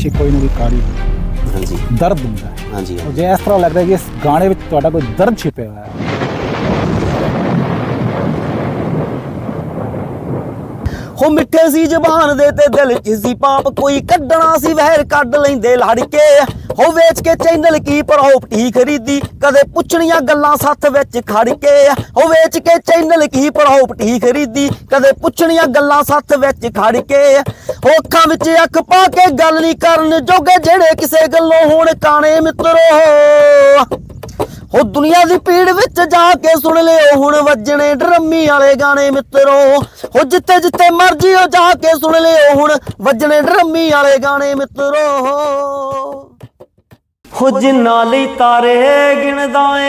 ਪਿੱਛੇ ਕੋਈ ਨਾ ਕੋਈ ਕਹਾਣੀ ਹਾਂਜੀ। ਦਰਦ ਹੁੰਦਾ। ਹੈ ਹਾਂਜੀ। ਉਹ ਜੇ ਇਸ ਤਰ੍ਹਾਂ ਲੱਗਦਾ ਕਿ ਇਸ ਗਾਣੇ ਵਿੱਚ ਤੁਹਾਡਾ ਕੋਈ ਦਰਦ ਛਿਪਿਆ ਹੋਇਆ ਹੈ। ਹੋ ਮਿੱਠੇ ਸੀ ਜ਼ਬਾਨ ਦੇ ਤੇ ਦਿਲ ਚ ਪਾਪ, ਕੋਈ ਕੱਢਣਾ ਸੀ ਵਹਿਰ ਕੱਢ ਲੈਂਦੇ ਲੜ ਕੇ ਹੋ ਵੇਚ ਕੇ ਚੈਨਲ ਕੀ ਪ੍ਰੋਪਰਟੀ ਖਰੀਦੀ, ਕਦੇ ਪੁੱਛਣੀਆਂ ਗੱਲਾਂ ਸੱਥ ਵਿੱਚ ਖੜ ਕੇ ਹੋ ਵੇਚ ਕੇ ਚੈਨਲ ਕੀ ਪ੍ਰੋਪਰਟੀ ਖਰੀਦੀ, ਕਦੇ ਪੁੱਛਣੀਆਂ ਗੱਲਾਂ ਸੱਥ ਵਿੱਚ ਖੜ ਕੇ ਹੋ ਅੱਖਾਂ ਵਿੱਚ ਅੱਖ ਪਾ ਕੇ ਗੱਲ ਨਹੀਂ ਕਰਨ ਜੋਗੇ ਜਿਹੜੇ ਕਿਸੇ ਗੱਲੋਂ ਹੁਣ, ਕਾਣੇ ਮਿੱਤਰੋ। ਹੋ ਦੁਨੀਆ ਦੀ ਪੀੜ ਵਿੱਚ ਜਾ ਕੇ ਸੁਣ ਲਿਓ, ਹੁਣ ਵੱਜਣੇ ਡਰਮੀ ਵਾਲੇ ਗਾਣੇ ਮਿੱਤਰੋ। ਹੋ ਜਿੱਥੇ ਜਿੱਥੇ ਮਰਜ਼ੀ ਹੋ ਜਾ ਕੇ ਸੁਣ ਲਿਓ, ਹੁਣ ਵੱਜਣੇ ਡਰਮੀ ਵਾਲੇ ਗਾਣੇ ਮਿੱਤਰੋ। ਹੋ ਜਿੰਨਾ ਲਈ ਤਾਰੇ ਗਿਣਦਾ ਏ,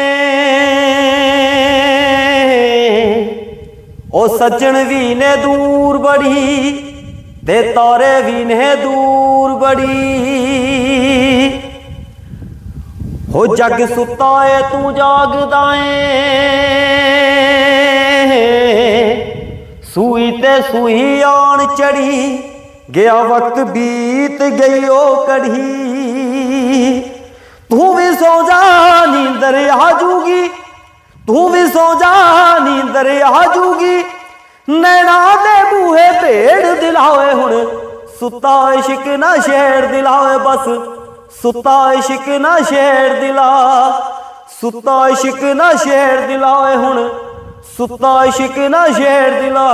ਉਹ ਸੱਜਣ ਵੀ ਨੇ ਦੂਰ ਬੜੀ, ਤੇ ਤਾਰੇ ਵੀ ਨੇ ਦੂਰ ਬੜੀ। ਹੋ ਜੱਗ ਸੁੱਤਾ ਏ ਤੂੰ ਜਾਗਦਾ ਏ। ਸੂਈ ਤੇ ਸੂਈ ਆਣ ਚੜੀ, ਗਿਆ ਵਕਤ ਬੀਤ ਗਈ ਉਹ ਕੜੀ। ਤੂੰ ਵੀ ਸੌ ਜਾ ਨੀਂਦਰ ਆ ਜੂਗੀ, ਤੂੰ ਵੀ ਸੌ ਜਾ ਨੀਂਦਰ ਆ ਜੂਗੀ। ਨੈਣਾ ਦੇ ਬੂਹੇ ਭੇੜ ਦਿਲਾਵੇ ਹੁਣ, ਸੁੱਤਾ ਇਸ਼ਕ ਨਾ ਸ਼ੇਰ ਦਿਲਾਵੇ ਬਸ। ਸੁੱਤਾ ਇਸ਼ਕ ਨਾ ਸ਼ੇਰ ਦਿਲਾ। ਸੁੱਤਾ ਇਸ਼ਕ ਨਾ ਸ਼ੇਰ ਦਿਲਾ ਦਿਲਾਵੇ ਹੁਣ। ਸੁੱਤਾ ਇਸ਼ਕ ਨਾ ਸ਼ੇਰ ਦਿਲਾ।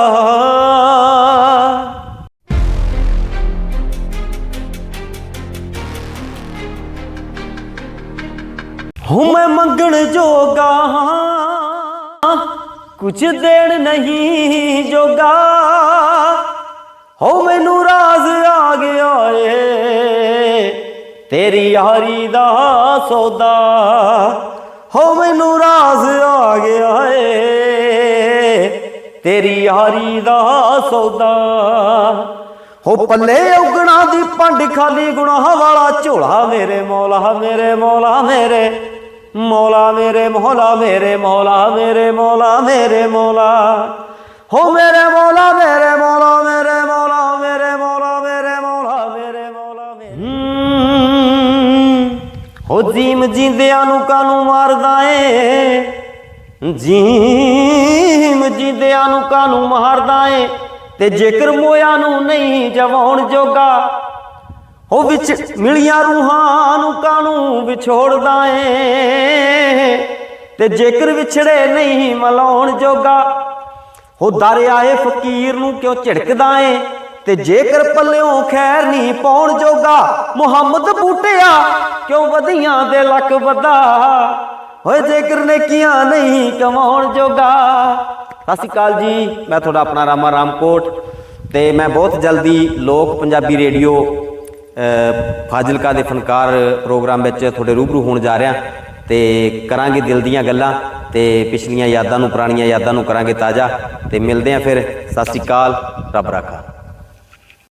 ਹੂੰ ਮੈਂ ਮੰਗਣ ਜੋਗਾ ਹਾਂ। ਕੁਛ ਦੇਣ ਨਹੀਂ ਜੋਗਾ। ਤੇਰੀ ਯਾਰੀ ਦਾ ਸੌਦਾ ਹੋ ਮੈਨੂੰ ਰਾਜ਼ ਆ ਗਿਆ ਏ। ਤੇਰੀ ਯਾਰੀ ਦਾ ਸੌਦਾ ਹੋ ਪੱਲੇ ਉਗਣਾ ਦੀ ਪੰਡ ਖਾਲੀ ਗੁਨਾਹ ਵਾਲਾ ਝੋਲਾ ਮੇਰੇ ਮੌਲਾ ਮੇਰੇ ਮੌਲਾ ਮੇਰੇ ਮੌਲਾ ਮੇਰੇ ਮੌਲਾ ਮੇਰੇ ਮੌਲਾ ਮੇਰੇ ਮੌਲਾ ਮੇਰੇ ਮੌਲਾ। ਹੋ ਮੇਰੇ ਮੌਲਾ ਮੇਰੇ ਹੋ ਜੀਮ ਜਿੰਦਿਆਂ ਨੂੰ ਕਾਨੂੰ ਮਾਰਦਾ ਏ? ਜੀਮ ਜਿੰਦਿਆਂ ਨੂੰ ਕਾਨੂੰ ਮਾਰਦਾ ਏ? ਤੇ ਜੇਕਰ ਮੋਇਆ ਨੂੰ ਨਹੀਂ ਜਵਾਉਣ ਜੋਗਾ ਹੋ ਵਿੱਚ ਮਿਲੀਆਂ ਰੂਹਾਂ ਨੂੰ ਕਾਨੂੰ ਵਿਛੋੜਦਾ ਏ? ਤੇ ਜੇਕਰ ਵਿਛੜੇ ਨਹੀਂ ਮਲਾਉਣ ਜੋਗਾ ਹੋ ਦਰਿਆਏ ਫਕੀਰ ਨੂੰ ਕਿਉਂ ਝਿੜਕਦਾ ਏ? ਤੇ ਜੇਕਰ ਪੱਲਿਓਂ ਖੈਰ ਨਹੀਂ ਪਾਉਣ ਜੋਗਾ ਮੁਹੰਮਦ ਬੂਟਿਆ ਕਿਉਂ ਵਧੀਆਂ ਦੇ ਲੱਕ ਵਧਾ? ਹੋਏ ਜੇਕਰ ਨੇਕੀਆਂ ਨਹੀਂ ਕਮਾਉਣ ਜੋਗਾ। ਸਤਿ ਸ਼੍ਰੀ ਅਕਾਲ ਜੀ ਮੈਂ ਤੁਹਾਡਾ ਆਪਣਾ ਰਾਮਾ ਰਾਮਕੋਟ ਤੇ ਮੈਂ ਬਹੁਤ ਜਲਦੀ ਲੋਕ ਪੰਜਾਬੀ ਰੇਡੀਓ ਅ, ਫਾਜ਼ਿਲਕਾ ਦੇ ਫਨਕਾਰ ਪ੍ਰੋਗਰਾਮ ਵਿੱਚ ਤੁਹਾਡੇ ਰੂਬਰੂ ਹੋਣ ਜਾ ਰਿਹਾ। ਤੇ ਕਰਾਂਗੇ ਦਿਲ ਦੀਆਂ ਗੱਲਾਂ ਤੇ ਪਿਛਲੀਆਂ ਯਾਦਾਂ ਨੂੰ ਪੁਰਾਣੀਆਂ ਯਾਦਾਂ ਨੂੰ ਕਰਾਂਗੇ ਤਾਜ਼ਾ। ਤੇ ਮਿਲਦੇ ਆਂ ਫਿਰ। ਸਤਿ ਸ਼੍ਰੀ ਅਕਾਲ ਰੱਬ ਰਾਖਾ।